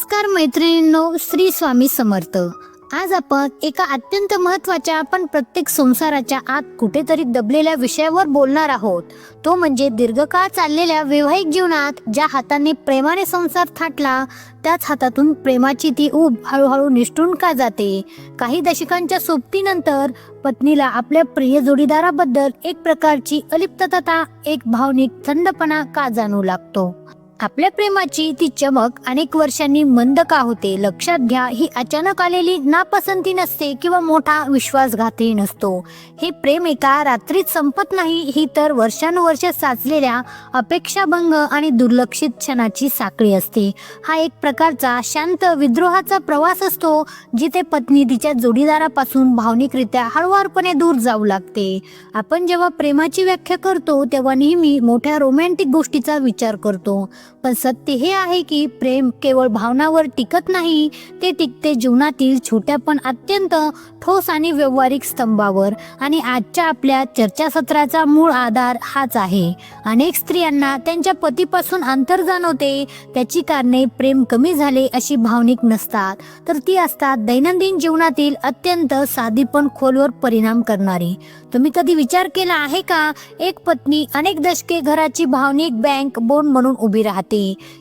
नमस्कार मैत्रिणींनो श्री स्वामी समर्थ. आज आपण एका अत्यंत महत्त्वाच्या पण प्रत्येक संसाराच्या आत कुठेतरी दबलेल्या विषयावर बोलणार आहोत. तो म्हणजे दीर्घकाळ चाललेल्या वैवाहिक जीवनात ज्या हाताने प्रेमाने संसार थाटला त्याच हातातून प्रेमाची ती ऊब हळूहळू निष्ठून का जाते? काही दशकांच्या सोबतीनंतर पत्नीला आपल्या प्रिय जोडीदाराबद्दल एक प्रकारची अलिप्तता एक भावनिक थंडपणा का जाणू लागतो? आपल्या प्रेमाची ती चमक अनेक वर्षांनी मंद का होते लक्षात घ्या ही अचानक आलेली नापसंती नसते किंवा मोठा विश्वासघातही नसतो. हे प्रेम एका रात्रीत संपत नाही ही तर वर्षानुवर्ष साचलेल्या अपेक्षाभंग आणि दुर्लक्षित क्षणाची साखळी असते. हा एक प्रकारचा शांत विद्रोहाचा प्रवास असतो जिथे पत्नी तिच्या जोडीदारापासून भावनिकरित्या हळुवारपणे दूर जाऊ लागते. आपण जेव्हा प्रेमाची व्याख्या करतो तेव्हा नेहमी मोठ्या रोमॅन्टिक गोष्टीचा विचार करतो. पण सत्य हे आहे की प्रेम केवळ भावनावर टिकत नाही ते टिकते जीवनातील छोट्या पण अत्यंत ठोस आणि व्यवहारिक स्तंभावर. आणि आजच्या आपल्या चर्चासत्राचा मूळ आधार हाच आहे. अनेक स्त्रियांना त्यांच्या पतीपासून अंतर जाणवते त्याची कारणे प्रेम कमी झाले अशी भावनिक नसतात. तर ती असतात दैनंदिन जीवनातील अत्यंत साधी पण खोलवर परिणाम करणारी. तुम्ही कधी विचार केला आहे का? एक पत्नी अनेक दशके घराची भावनिक बँक बोन म्हणून उभी राहते.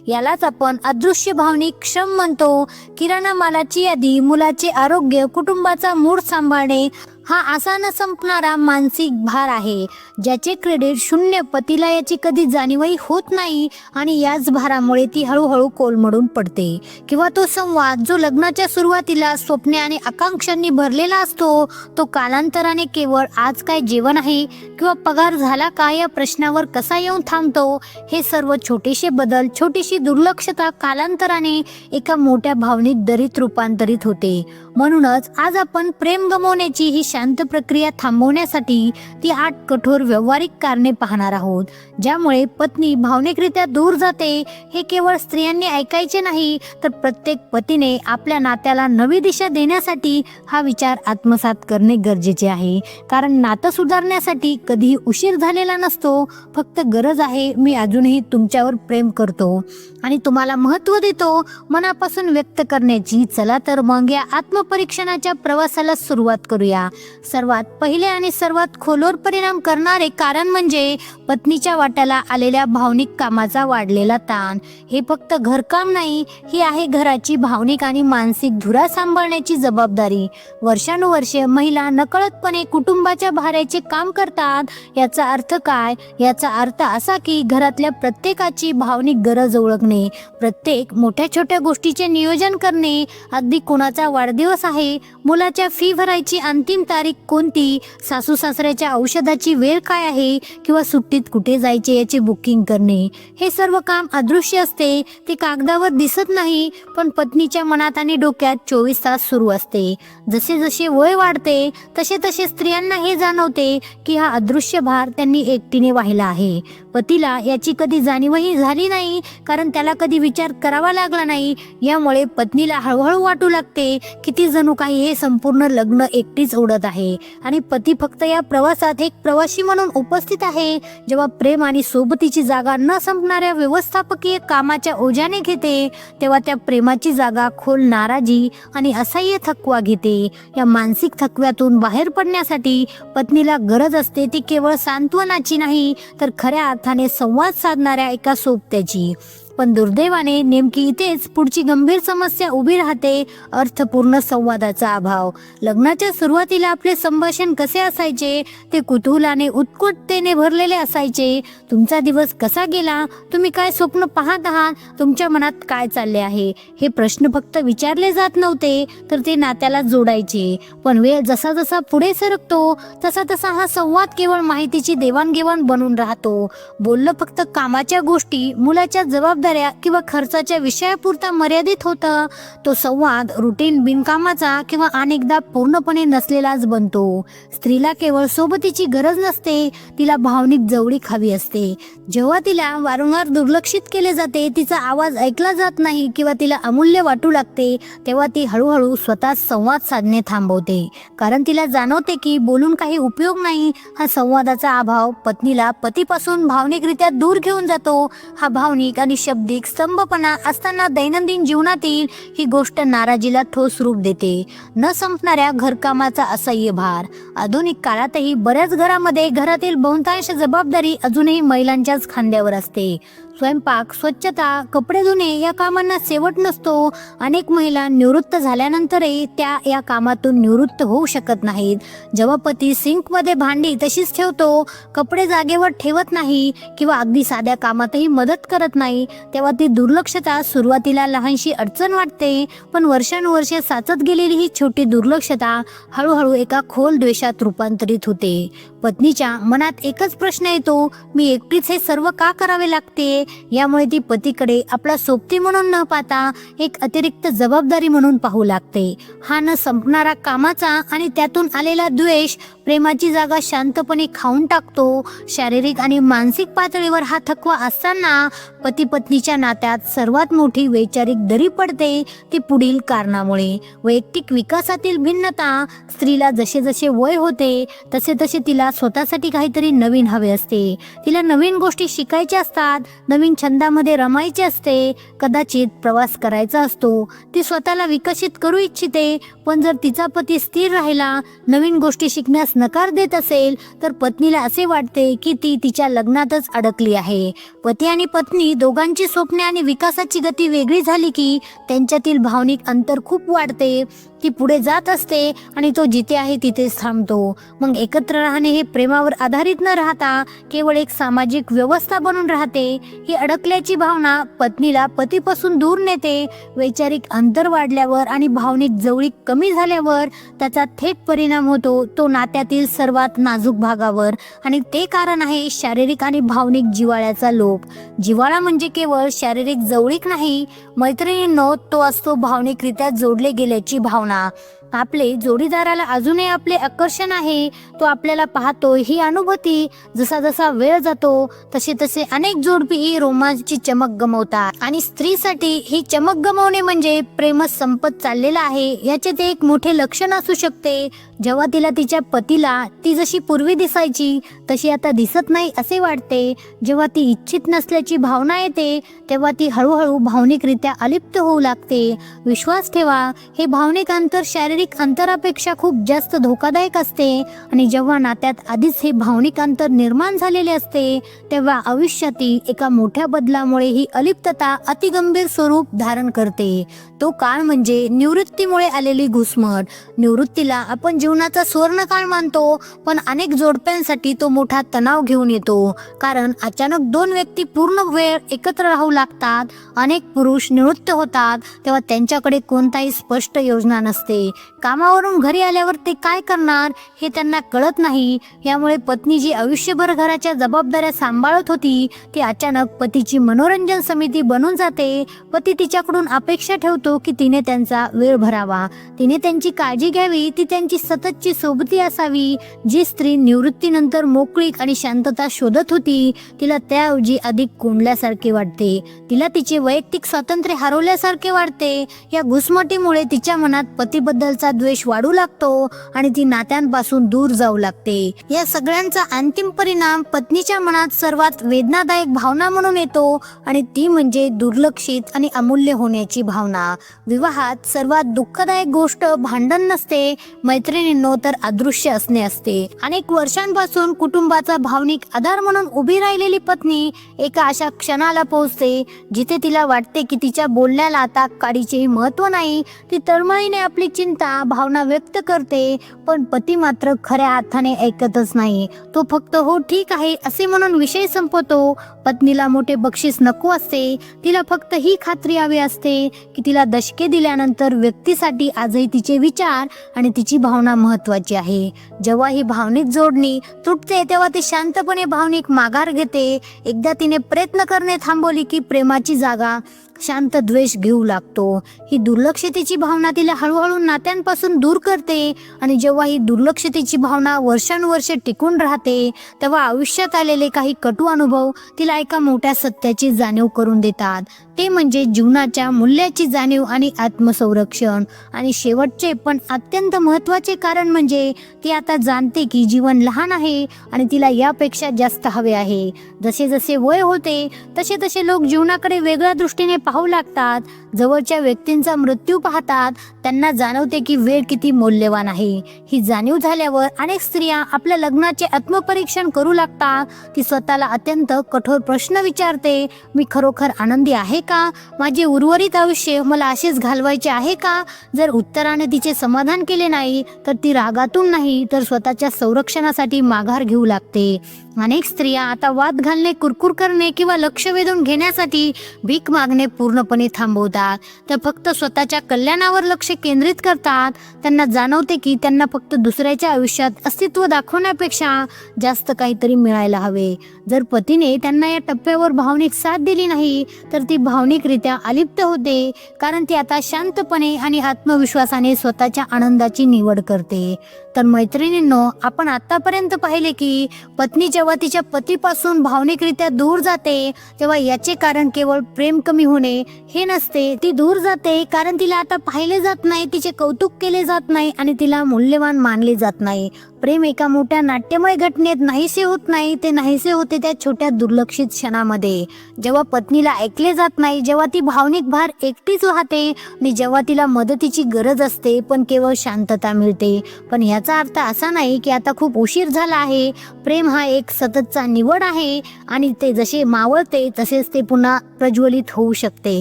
यालाच आपण अदृश्य भावनिक श्रम म्हणतो. किराणा मालाची यादी मुलाचे आरोग्य कुटुंबाचा मूड सांभाळणे हा असा न संपणारा मानसिक भार आहे ज्याचे क्रेडिट शून्य पतीला याची कधी जाणीवही होत नाही आणि याच भारामुळे ती हळूहळू कोलमडून पडते. किंवा तो संवाद जो लग्नाच्या सुरुवातीला स्वप्ने आणि आकांक्षांनी भरलेला असतो तो कालांतराने केवळ आज काय जेवण आहे किंवा पगार झाला का या प्रश्नावर कसा येऊन थांबतो हे सर्व छोटेसे बदल छोटीशी दुर्लक्षता कालांतराने एका मोठ्या भावनिक दरीत रूपांतरित होते. म्हणूनच आज आपण प्रेम गमवण्याची ही शांत प्रक्रिया थांबवण्यासाठी ती आठ कठोर व्यावहारिक कारणे पाहणार आहोत. ज्यामुळे पत्नी भावनिकरित्या दूर जाते. हे केवळ स्त्रियांनी ऐकायचे नाही तर प्रत्येक पतीने आपल्या नात्याला नवी दिशा देण्यासाठी हा विचार आत्मसात करणे गरजेचे आहे. कारण नातं सुधारण्यासाठी कधीही उशीर झालेला नसतो. फक्त गरज आहे मी अजूनही तुमच्यावर प्रेम करतो. आणि तुम्हाला महत्त्व देतो. मनापासून व्यक्त करण्याची. चला तर मग या आत्मपरीक्षणाच्या प्रवासाला सुरुवात करूया. सर्वात पहिले आणि सर्वात खोलवर परिणाम करणारे कारण म्हणजे पत्नीच्या वाट्याला आलेल्या भावनिक कामाचा वाढलेला ताण. हे फक्त घरकाम नाही ही आहे घराची भावनिक आणि मानसिक धुरा सांभाळण्याची जबाबदारी. वर्षानुवर्षे महिला नकळतपणे कुटुंबाच्या भाऱ्याचे काम करतात. याचा अर्थ काय? याचा अर्थ असा की घरातल्या प्रत्येकाची भावनिक गरज ओळखणे प्रत्येक मोठ्या छोट्या गोष्टीचे नियोजन करणे अगदी कोणाचा वाढदिवस आहे मुलाच्या फी भरायची अंतिम तारीख कोणती? सासू सासऱ्याच्या औषधाची वेळ काय आहे? किंवा सुट्टीत कुठे जायचे याचे बुकिंग करणे? हे सर्व काम अदृश्य असते. ते कागदावर दिसत नाही पण पत्नीच्या मनात आणि डोक्यात चोवीस तास सुरू असते. जसे जसे वय वाढते तसे तसे स्त्रियांना हे जाणवते की हा अदृश्य भार त्यांनी एकटीने वाहिला आहे. पतीला याची कधी जाणीवही झाली नाही कारण त्याला कधी विचार करावा लागला नाही. यामुळे पत्नीला हळूहळू वाटू लागते की ती जणू काही हे संपूर्ण लग्न एकटीच ओढत आहे. आणि पती फक्त या प्रवासात एक प्रवासी म्हणून उपस्थित आहे. जेव्हा प्रेम आणि सोबतीची जागा न संपणाऱ्या व्यवस्थापकीय कामाच्या ओझ्याने घेते तेव्हा त्या प्रेमाची जागा खोल नाराजी आणि असह्य थकवा घेते. या मानसिक थकव्यातून बाहेर पडण्यासाठी पत्नीला गरज असते ती केवळ सांत्वनाची नाही तर खऱ्या अर्थाने संवाद साधणाऱ्या एका सोबत्याची पण दुर्दैवाने नेमकी इथेच पुढची गंभीर समस्या उभी राहते अर्थपूर्ण संवादाचा अभाव. लग्नाच्या सुरुवातीला आपले संभाषण कसे असायचे? ते कुतूहलाने उत्कटतेने भरलेले असायचे. तुमचा दिवस कसा गेला? तुम्ही काय स्वप्न पाहत आहात? तुमच्या मनात काय चालले आहे? हे प्रश्न फक्त विचारले जात नव्हते तर ते नात्याला जोडायचे. पण वेळ जसा जसा पुढे सरकतो तसा तसा हा संवाद केवळ माहितीची देवाणघेवाण बनून राहतो. बोललं फक्त कामाच्या गोष्टी मुलाच्या जबाबदाऱ्या किंवा खर्चाच्या विषयापुरता मर्यादित होतं तो संवाद रुटीन बिनकामाचा किंवा अनेकदा पूर्णपणे नसलेलाच बनतो. स्त्रीला केवळ सोबतीची गरज नसते तिला भावनिक जवळीक हवी असते. जेव्हा तिला वारंवार दुर्लक्षित केले जाते तिचा आवाज ऐकला जात नाही किंवा तिला अमूल्य वाटू लागते तेव्हा ती हळूहळू स्वतः संवाद साधणे थांबवते. कारण तिला जाणवते की बोलून काही उपयोग नाही हा संवादाचा अभाव पत्नीला पतीपासून भावनिकरित्या दूर घेऊन जातो. हा भावनिक आणि शब्द शाब्दिक स्तंभपणा असताना दैनंदिन जीवनातील ही गोष्ट नाराजीला ठोस रूप देते. न संपणाऱ्या घरकामाचा असह्य भार. आधुनिक काळातही बऱ्याच घरामध्ये घरातील बहुतांश जबाबदारी अजूनही महिलांच्याच खांद्यावर असते. स्वयंपाक स्वच्छता कपडे धुणे या कामांना शेवट नसतो. अनेक महिला निवृत्त झाल्यानंतरही त्या या कामातून निवृत्त होऊ शकत नाहीत. जेव्हा पती सिंकमध्ये भांडी तशीच ठेवतो कपडे जागेवर ठेवत नाही किंवा अगदी साध्या कामातही मदत करत नाही तेव्हा ती दुर्लक्षता सुरुवातीला लहानशी अडचण वाटते पण वर्षानुवर्षे साचत गेलेली ही छोटी दुर्लक्षता हळूहळू एका खोल द्वेषात रूपांतरित होते. पत्नीच्या मनात एकच प्रश्न येतो मी एकटीच हे सर्व का करावे लागते? यामुळे ती पतीकडे आपला सोबती म्हणून न पाहता एक अतिरिक्त जबाबदारी म्हणून पाहू लागते. हा न संपणारा कामाचा आणि त्यातून आलेला द्वेष प्रेमाची जागा शांतपणे खाऊन टाकतो. शारीरिक आणि मानसिक पातळीवर हा थकवा असताना पती पत्नीच्या नात्यात सर्वात मोठी वैचारिक दरी पडते ती पुढील कारणामुळे. वैयक्तिक विकासातील भिन्नता स्त्रीला जसे जसे वय होते तसे तसे तिला स्वतःसाठी काहीतरी नवीन हवे असते. तिला नवीन गोष्टी शिकायच्या असतात नवीन छंदामध्ये रमायचे असते कदाचित प्रवास करायचा असतो ती स्वतःला विकसित करू इच्छिते पण जर तिचा पती स्थिर राहिला नवीन गोष्टी शिकण्यास नकार देत असेल तर पत्नीला असे वाटते की ती तिच्या लग्नातच अडकली आहे. पती आणि पत्नी दोघांची स्वप्ने आणि विकासाची गती वेगळी झाली की त्यांच्यातील भावनिक अंतर खूप वाढते. ती पुढे जात असते आणि तो जिथे आहे तिथेच थांबतो. मग एकत्र राहणे हे प्रेमावर आधारित न राहता केवळ एक सामाजिक व्यवस्था बनून राहते. ही अडकल्याची भावना पत्नीला पतीपासून दूर नेते वैचारिक अंतर वाढल्यावर आणि भावनिक जवळीक कमी झाल्यावर त्याचा थेट परिणाम होतो. तो नात्यातील सर्वात नाजूक भागावर आणि ते कारण आहे शारीरिक आणि भावनिक जिवाळ्याचा लोप. जिवाळा म्हणजे केवळ शारीरिक जवळीक नाही मैत्रिणींनो तो असतो भावनिकरित्या जोडले गेल्याची भावना. 那 आपले जोडीदाराला अजूनही आपले आकर्षण आहे तो आपल्याला पाहतो ही अनुभूती जसा जसा वेळ जातो तसे तसे अनेक जोडपी ही रोमांची चमक गमवतात. आणि स्त्रीसाठी ही चमक गमवणे म्हणजे प्रेमच संपत चाललेला आहे याचे ते एक मोठे लक्षण असू शकते. जेव्हा तिला तिच्या पतीला ती जशी पूर्वी दिसायची तशी आता दिसत नाही असे वाटते. जेव्हा ती इच्छित नसल्याची भावना येते तेव्हा ती हळूहळू भावनिकरित्या अलिप्त होऊ लागते. विश्वास ठेवा हे भावनिक अंतर शारीरिक अंतरापेक्षा खूप जास्त धोकादायक असते. आणि जेव्हा नात्यात आधीच हे भावनिक अंतर निर्माण झालेले असते तेव्हा आयुष्यातील एका मोठ्या बदलामुळे ही अलिप्तता अतिगंभीर स्वरूप धारण करते. तो काळ म्हणजे निवृत्तीमुळे आलेली घुसमट. निवृत्तीला आपण जीवनाचा सुवर्णकाळ मानतो पण अनेक जोडप्यांसाठी तो मोठा तणाव घेऊन येतो. कारण अचानक दोन व्यक्ती पूर्ण वेळ एकत्र राहू लागतात. अनेक पुरुष निवृत्त होतात तेव्हा त्यांच्याकडे कोणताही स्पष्ट योजना नसते. कामावरून घरी आल्यावर ते काय करणार हे त्यांना कळत नाही. यामुळे पत्नी जी आयुष्यभर घराच्या जबाबदाऱ्या सांभाळत होती ती अचानक पतीची मनोरंजन समिती बनून जाते. पती तिच्याकडून अपेक्षा ठेवतो की तिने त्यांचा वेळ भरावा. तिने त्यांची काळजी घ्यावी ती त्यांची सततची सोबती असावी. जी स्त्री निवृत्तीनंतर मोकळीक आणि शांतता शोधत होती तिला त्याऐवजी अधिक कोंडल्यासारखे वाटते. तिला तिचे वैयक्तिक स्वातंत्र्य हरवल्यासारखे वाटते. या घुसमटीमुळे तिच्या मनात पतीबद्दलचा द्वेष वाढू लागतो आणि ती नात्यांपासून दूर जाऊ लागते. या सगळ्यांचा अंतिम परिणाम पत्नीच्या मनात सर्वात वेदनादायक भावना म्हणून येतो आणि ती म्हणजे दुर्लक्षित आणि अमूल्य होण्याची भावना. विवाहात सर्वात दुःखदायक गोष्ट भांडण नसते मैत्रिणींनो तर अदृश्य असणे असते. अनेक वर्षांपासून कुटुंबाचा भावनिक आधार म्हणून उभी राहिलेली पत्नी एका अशा क्षणाला पोहोचते जिथे तिला वाटते की तिच्या बोलण्याला आता काडीचेही महत्त्व नाही ती तळमळीने आपली चिंता भावना व्यक्त करते पण पती मात्र खऱ्या अर्थाने ऐकतच नाही. तो फक्त हो ठीक आहे असे म्हणून विषय संपवतो. पत्नीला मोठे बक्षीस नको असते. तिला फक्त ही खात्री हवी असते की तिला दशके दिल्यानंतर व्यक्तीसाठी आजही तिचे विचार आणि तिची भावना महत्वाची आहे. जेव्हा ही भावनिक जोडणी तुटते तेव्हा ती शांतपणे भावनिक माघार घेते. एकदा तिने प्रयत्न करणे थांबवली की प्रेमाची जागा शांत द्वेष घेऊ लागतो. ही दुर्लक्षतेची भावना तिला हळूहळू नात्यांपासून दूर करते आणि जेव्हा ही दुर्लक्षतेची भावना वर्षानुवर्षे टिकून राहते तेव्हा आयुष्यात आलेले काही कटू अनुभव तिला एका मोठ्या सत्याची जाणीव करून देतात. ते म्हणजे जीवनाच्या मूल्याची जाणीव आणि आत्मसंरक्षण. आणि शेवटचे पण अत्यंत महत्त्वाचे कारण म्हणजे ती आता जाणते की जीवन लहान आहे आणि तिला यापेक्षा जास्त हवे आहे. जसे जसे वय होते तसे तसे लोक जीवनाकडे वेगळ्या दृष्टीने पाहू लागतात. जवळच्या व्यक्तींचा मृत्यू पाहतात त्यांना जाणवते की वेळ किती मौल्यवान आहे. ही जाणीव झाल्यावर अनेक स्त्रिया आपल्या लग्नाचे आत्मपरीक्षण करू लागतात. ती स्वतःला अत्यंत कठोर प्रश्न विचारते मी खरोखर आनंदी आहे का? माझे उर्वरित आयुष्य मला असेच घालवायचे आहे का? जर उत्तराने तिचे समाधान केले नाही तर ती रागातून नाही तर स्वतःच्या संरक्षणासाठी माघार घेऊ लागते. अनेक स्त्रिया आता वाद घालणे कुरकुर करणे किंवा लक्ष वेधून घेण्यासाठी भीक मागणे पूर्णपणे थांबवतात. त्या फक्त स्वतःच्या कल्याणावर लक्ष केंद्रित करतात. त्यांना जाणवते की त्यांना फक्त दुसऱ्याच्या आयुष्यात अस्तित्व दाखवण्यापेक्षा जास्त काहीतरी मिळायला हवे. जर पतीने त्यांना या टप्प्यावर भावनिक साथ दिली नाही तर ती भावनिकरित्या अलिप्त होते कारण ती आता शांतपणे आणि आत्मविश्वासाने स्वतःच्या आनंदाची निवड करते. तर मैत्रिणींनो आपण आतापर्यंत पाहिले की पत्नी जेव्हा तिच्या पतीपासून भावनिकरित्या दूर जाते तेव्हा याचे कारण केवळ प्रेम कमी होणे हे नसते. ती दूर जाते कारण तिला आता पाहिले जात नाही तिचे कौतुक केले जात नाही आणि तिला मूल्यवान मानले जात नाही. प्रेम एका मोठ्या नाट्यमय घटनेत नाहीसे होत नाही ते नाहीसे होते त्या छोट्या दुर्लक्षित क्षणामध्ये. जेव्हा पत्नीला ऐकले जात नाही जेव्हा ती भावनिक भार एकटीच वाहते आणि जेव्हा तिला मदतीची गरज असते पण केवळ शांतता मिळते. पण याचा अर्थ असा नाही की आता खूप उशीर झाला आहे. प्रेम हा एक सततचा निवड आहे आणि ते जसे मावळते तसेच ते पुन्हा प्रज्वलित होऊ शकते.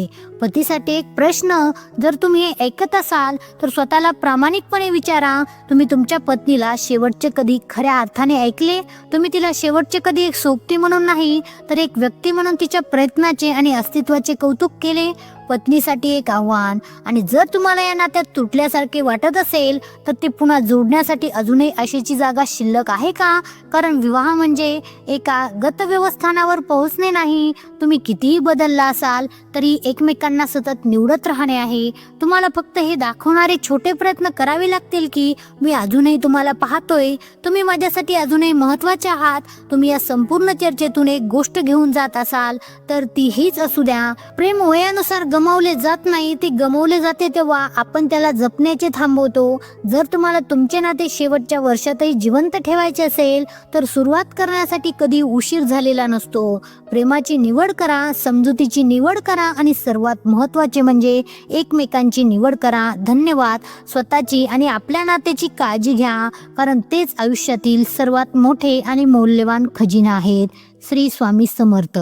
पतीसाठी एक प्रश्न जर तुम्ही ऐकत असाल तर स्वतःला प्रामाणिकपणे विचारा. तुम्ही तुमच्या पत्नीला शेवटचे कधी खऱ्या अर्थाने ऐकले? तुम्ही तिला शेवटचे कधी एक सोबती म्हणून नाही तर एक व्यक्ती म्हणून तिच्या प्रयत्नाचे आणि अस्तित्वाचे कौतुक केले? पत्नीसाठी एक आव्हान. आणि जर तुम्हाला या नात्यात तुटल्यासारखे वाटत असेल तर ते पुन्हा जोडण्यासाठी अजूनही अशीची जागा शिल्लक आहे का? कारण विवाह म्हणजे एका गतव्यवस्थानावर पोहोचणे नाही. तुम्ही कितीही बदलला असाल तरी एकमेकांना सतत निवडत राहणे आहे. तुम्हाला फक्त हे दाखवणारे छोटे प्रयत्न करावे लागतील की मी अजूनही तुम्हाला पाहतोय. तुम्ही माझ्यासाठी अजूनही महत्त्वाचे आहात. तुम्ही या संपूर्ण चर्चेतून एक गोष्ट घेऊन जात असाल तर ती हीच असू द्या. प्रेम वयानुसार गमावले जात नाही ते गमावले जाते तेव्हा आपण त्याला जपण्याचे थांबवतो. जर तुम्हाला तुमचे नाते शेवटच्या वर्षातही जिवंत ठेवायचे असेल तर सुरुवात करण्यासाठी कधी उशीर झालेला नसतो. प्रेमाची निवड करा समजुतीची निवड करा आणि सर्वात महत्त्वाचे म्हणजे एकमेकांची निवड करा. धन्यवाद. स्वतःची आणि आपल्या नात्याची काळजी घ्या कारण तेच आयुष्यातील सर्वात मोठे आणि मौल्यवान खजिना आहेत. श्री स्वामी समर्थ.